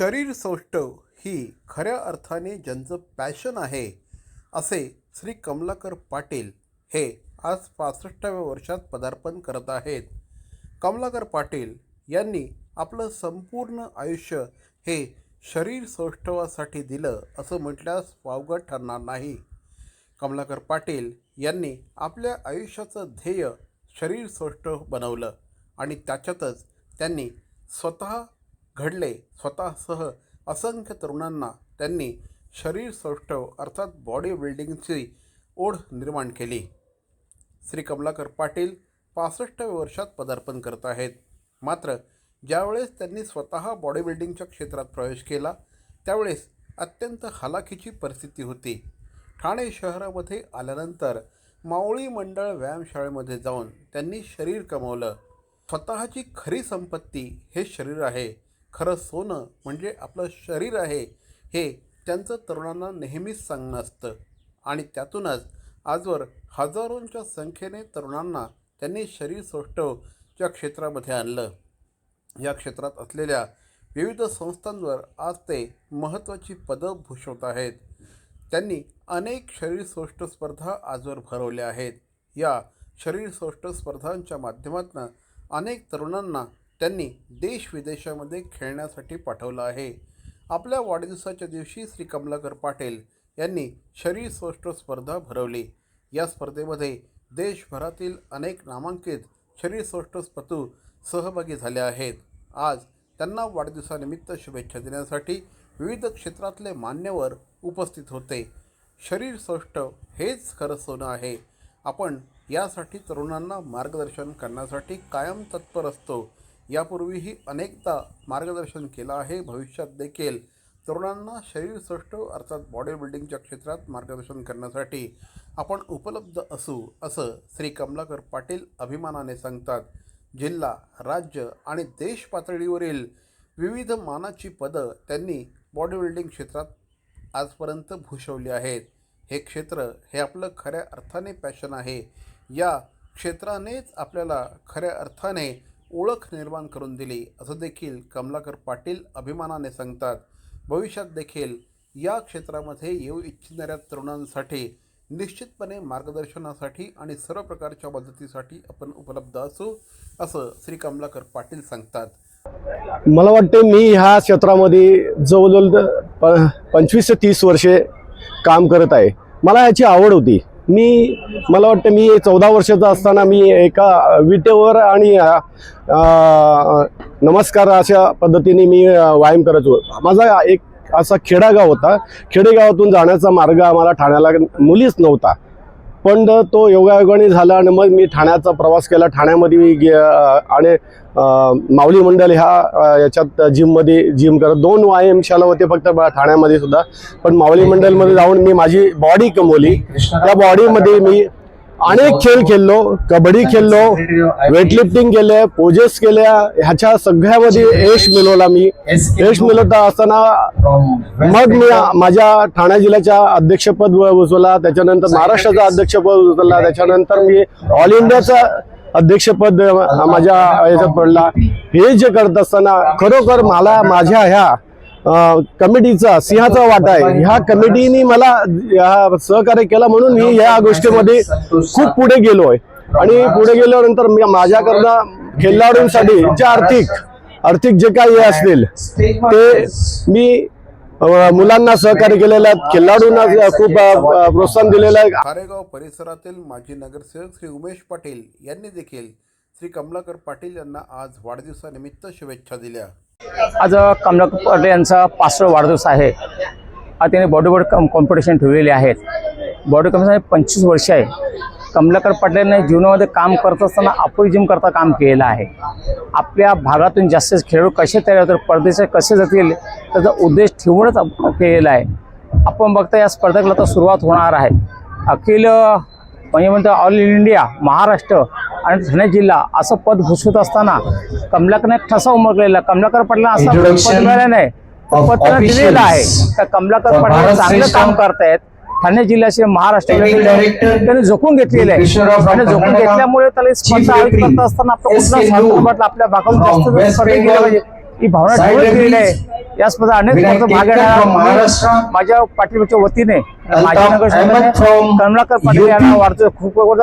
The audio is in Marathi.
शरीर सौष्ठव ही खऱ्या अर्थाने ज्यांचं पॅशन आहे असे श्री कमलाकर पाटील हे आज पासष्टाव्या वर्षात पदार्पण करत आहेत. कमलाकर पाटील यांनी आपलं संपूर्ण आयुष्य हे शरीर सौष्ठवासाठी दिलं असं म्हटल्यास वावगं ठरणार नाही. कमलाकर पाटील यांनी आपल्या आयुष्याचं ध्येय शरीर सौष्ठव बनवलं आणि त्याच्यातच त्यांनी स्वतः घडले स्वतःसह असंख्य तरुणांना त्यांनी शरीर सौष्ठव अर्थात बॉडी बिल्डिंगची ओढ निर्माण केली. श्री कमलाकर पाटील पासष्टाव्या वर्षात पदार्पण करत आहेत. मात्र ज्यावेळेस त्यांनी स्वतः बॉडी बिल्डिंगच्या क्षेत्रात प्रवेश केला त्यावेळेस अत्यंत हलाखीची परिस्थिती होती. ठाणे शहरामध्ये आल्यानंतर मावळी मंडळ व्यायामशाळेमध्ये जाऊन त्यांनी शरीर कमवलं. स्वतःची खरी संपत्ती हे शरीर आहे. खरं सोनं म्हणजे आपलं शरीर आहे हे त्यांचं तरुणांना नेहमीच सांगणं असतं. आणि त्यातूनच आजवर हजारोंच्या संख्येने तरुणांना त्यांनी शरीर सौष्ठवच्या क्षेत्रामध्ये आणलं. या क्षेत्रात असलेल्या विविध संस्थांवर आज ते महत्त्वाची पदं भूषवत आहेत. त्यांनी अनेक शरीरसौष्ठ स्पर्धा आजवर भरवल्या आहेत. या शरीरसौष्ठ स्पर्धांच्या माध्यमातून अनेक तरुणांना त्यांनी देश विदेशामध्ये खेळण्यासाठी पाठवलं आहे. आपल्या वाढदिवसाच्या दिवशी श्री कमलाकर पाटील यांनी शरीरसौष्ठ स्पर्धा भरवली. या स्पर्धेमध्ये देशभरातील अनेक नामांकित शरीरसौष्ठपटू सहभागी झाले आहेत. आज त्यांना वाढदिवसानिमित्त शुभेच्छा देण्यासाठी विविध क्षेत्रातले मान्यवर उपस्थित होते. शरीरसौष्ठ हेच खरं सोनं आहे. आपण यासाठी तरुणांना मार्गदर्शन करण्यासाठी कायम तत्पर असतो. यापूर्वीही अनेकदा मार्गदर्शन केलं आहे. भविष्यात देखील तरुणांना शरीरसृष्ट अर्थात बॉडी बिल्डिंगच्या क्षेत्रात मार्गदर्शन करण्यासाठी आपण उपलब्ध असू असं श्री कमलाकर पाटील अभिमानाने सांगतात. जिल्हा राज्य आणि देश पातळीवरील विविध मानाची पदं त्यांनी बॉडी बिल्डिंग क्षेत्रात आजपर्यंत भूषवली आहेत. हे क्षेत्र हे आपलं खऱ्या अर्थाने पॅशन आहे. या क्षेत्रानेच आपल्याला खऱ्या अर्थाने ओळख निर्माण करून दिली असं देखील कमलाकर पाटील अभिमानाने सांगतात. भविष्यात देखील या क्षेत्रामध्ये येऊ इच्छिणाऱ्या तरुणांसाठी निश्चितपणे मार्गदर्शनासाठी आणि सर्व प्रकारच्या मदतीसाठी आपण उपलब्ध असू असं श्री कमलाकर पाटील सांगतात. मला वाटते मी ह्या क्षेत्रामध्ये जवळजवळ प पंचवीस ते तीस वर्षे काम करत आहे. मला ह्याची आवड होती. मी मला वाटतं मी चौदा वर्षाचा असताना मी एका विटेवर आणि नमस्कार अशा पद्धतीने मी व्यायाम करत होतो. माझा एक असा खेडागाव होता. खेडेगावातून जाण्याचा मार्ग आम्हाला ठाण्याला मुलीच नव्हता. पण तो योगायोगाने झाला आणि मग मी ठाण्याचा प्रवास केला. ठाण्यामध्ये मी गे आणि माऊली मंडल ह्या याच्यात जिममध्ये जिम करत. दोन व्यायामशाला होते फक्त ठाण्यामध्ये सुद्धा. पण माऊली मंडलमध्ये जाऊन मी माझी बॉडी कमवली. त्या बॉडीमध्ये मी अनेक खेळ खेळलो कबड्डी खेळलो वेटलिफ्टिंग केले पोजेस केल्या ह्याच्या सगळ्यामध्ये यश मिळवला मी. यश मिळवता असताना मग मी माझ्या ठाणे जिल्ह्याच्या अध्यक्षपद उचलला त्याच्यानंतर महाराष्ट्राचं अध्यक्षपद उचलला त्याच्यानंतर मी ऑल इंडियाचा अध्यक्षपद माझ्या याच्यात पडला. हे जे करत असताना खरोखर मला माझ्या ह्या कमिटीचा सिंहाचा वाटा आहे. ह्या कमिटीने मला सहकार्य केला म्हणून मी या गोष्टीमध्ये खूप पुढे गेलो आहे. आणि पुढे गेल्यानंतर माझ्याकडनं खेळाडूंसाठी जे आर्थिक आर्थिक जे काही हे असतील ते मी मुलांना सहकार्य केलेलं आहे. खेळाडूंना खूप प्रोत्साहन दिलेलं आहे. खारेगाव परिसरातील माजी नगरसेवक श्री उमेश पाटील यांनी देखील श्री कमलाकर पाटील यांना आज वाढदिवसानिमित्त शुभेच्छा दिल्या. आज कमलाकर पाटील यांचा पाचवा वाढदिवस आहे. आज त्याने बॉडीबोर्ड कम कॉम्पिटिशन ठेवलेले आहेत. बॉडी कॉम्पिटिशन पंचवीस वर्ष आहे. कमलाकर पटेलने जीवनामध्ये काम करत असताना अपुरी जिम करता काम केलेलं आहे. आपल्या भागातून जास्तीत खेळाडू कसे तयार होतात परदेशात कसे जातील त्याचा उद्देश ठेवूनच केलेला आहे. आपण बघता या स्पर्धेला तर सुरुवात होणार आहे. अखिल म्हणजे म्हणतो ऑल इंडिया महाराष्ट्र आणि ठाणे जिल्हा असं पद घोषित असताना कमलाकरने ठसा उमगलेला कमलाकर पाटला असं पद मिळालं नाही. दिलेलं आहे. का कमलाकर भारत चांगलं काम करतायत. ठाणे जिल्ह्याचे महाराष्ट्र त्यांनी झोकून घेतलेलं आहे. आणि झोकून घेतल्यामुळे त्याला स्पर्धा आयोजित करत असताना आपल्या जास्त स्पर्धे गेल्या Bengal, पाहिजे. ही भावना गेलेली आहे. या स्पर्धा अनेक स्पर्धा भाग घेणार. माझ्या पाठीवरच्या वतीने Altaf माझी नगर कमलाकर पाटील. यांना वाढतोय खूप खूप